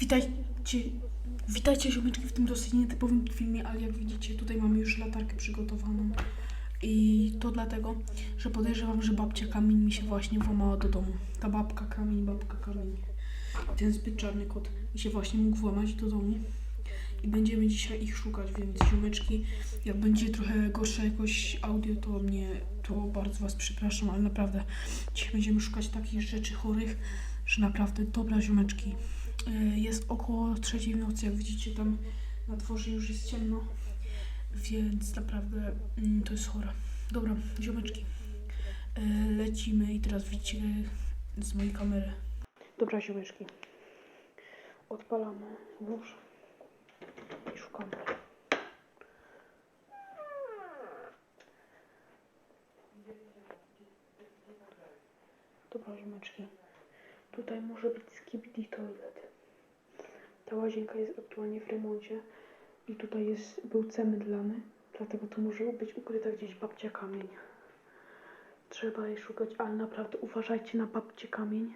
Witajcie, witajcie ziomeczki w tym dosyć nietypowym filmie, ale jak widzicie tutaj mamy już latarkę przygotowaną. I to dlatego, że podejrzewam, że babcia Kamień mi się właśnie włamała do domu. Ta babka Kamień, babka Kamień. Ten zbyt czarny kot mi się właśnie mógł włamać do domu. I będziemy dzisiaj ich szukać, więc ziomeczki, jak będzie trochę gorsze jakoś audio, to mnie, to bardzo was przepraszam, ale naprawdę dzisiaj będziemy szukać takich rzeczy chorych, że naprawdę dobra ziomeczki. E, Jest około trzeciej w nocy, jak widzicie tam na dworze już jest ciemno, więc naprawdę mm, to jest chore. Dobra, ziomeczki, e, lecimy i teraz widzicie z mojej kamery. Dobra, ziomeczki, odpalamy nóż i szukamy. Dobra, ziomeczki, tutaj może być skibidi toilet. Ta łazienka jest aktualnie w remoncie i tutaj jest, był cement lany, dlatego to może być ukryta gdzieś babcia kamień. Trzeba jej szukać, ale naprawdę uważajcie na babcię kamień.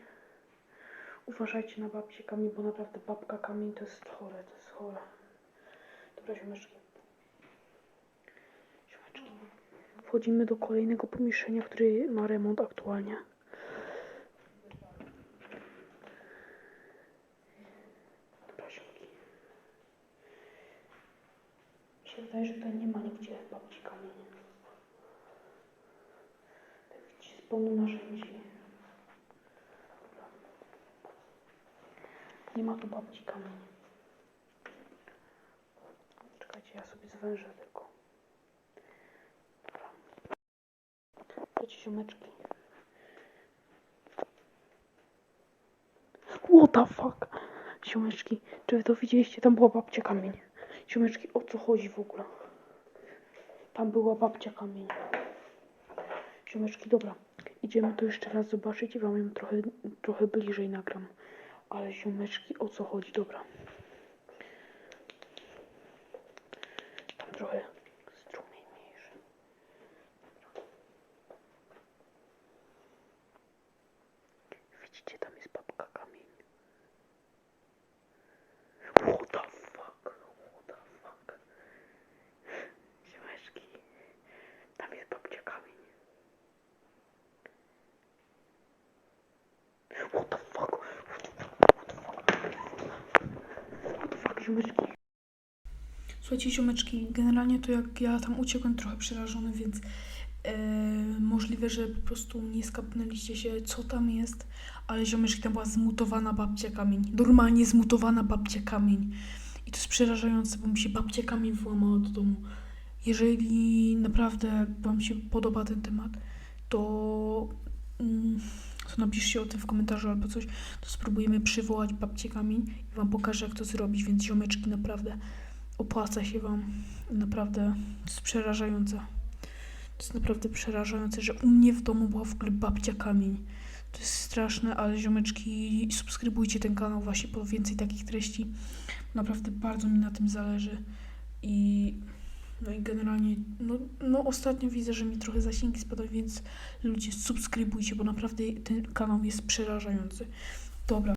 Uważajcie na babcię kamień, bo naprawdę babka kamień to jest chore, to jest chore. Dobra, ziomeczki. Ziomeczki. Wchodzimy do kolejnego pomieszczenia, który ma remont aktualnie. Dobra, ziomki. Mi się wydaje, że tutaj nie ma nigdzie babci kamień. Tak widzicie, jest pełno narzędzi. Nie ma tu babci kamień. Czekajcie, ja sobie zwężę tylko. Dobra. Wiecie, ziomeczki. What the fuck? Ziomeczki, czy wy to widzieliście? Tam była babcia kamień. Ziomeczki, o co chodzi w ogóle? Tam była babcia kamień. Ziomeczki, dobra. Idziemy to jeszcze raz zobaczyć i wam ją trochę, trochę bliżej nagram. Ale ziomeczki, o co chodzi? Dobra. Tam trochę strumień mniejszy. Widzicie, tam jest babka kamień. What the fuck? What the fuck? Ziomeczki, tam jest babcia kamień. What the fuck? What the fuck? What the fuck? What the fuck, ziomeczki? Słuchajcie, ziomeczki, generalnie to jak ja tam uciekłem trochę przerażony, więc e, możliwe, że po prostu nie skapnęliście się, co tam jest, ale ziomeczki, tam była zmutowana babcia kamień. Normalnie zmutowana babcia kamień. I to jest przerażające, bo mi się babcia kamień włamała do domu. Jeżeli naprawdę Wam się podoba ten temat, to, to napiszcie o tym w komentarzu albo coś, to spróbujemy przywołać babcię kamień i Wam pokażę, jak to zrobić, więc ziomeczki, naprawdę opłaca się Wam. Naprawdę to jest przerażające. To jest naprawdę przerażające, że u mnie w domu była w ogóle babcia kamień. To jest straszne, ale ziomeczki, subskrybujcie ten kanał właśnie po więcej takich treści. Naprawdę bardzo mi na tym zależy. I no i generalnie, no, no ostatnio widzę, że mi trochę zasięgi spadają, więc ludzie subskrybujcie, bo naprawdę ten kanał jest przerażający. Dobra.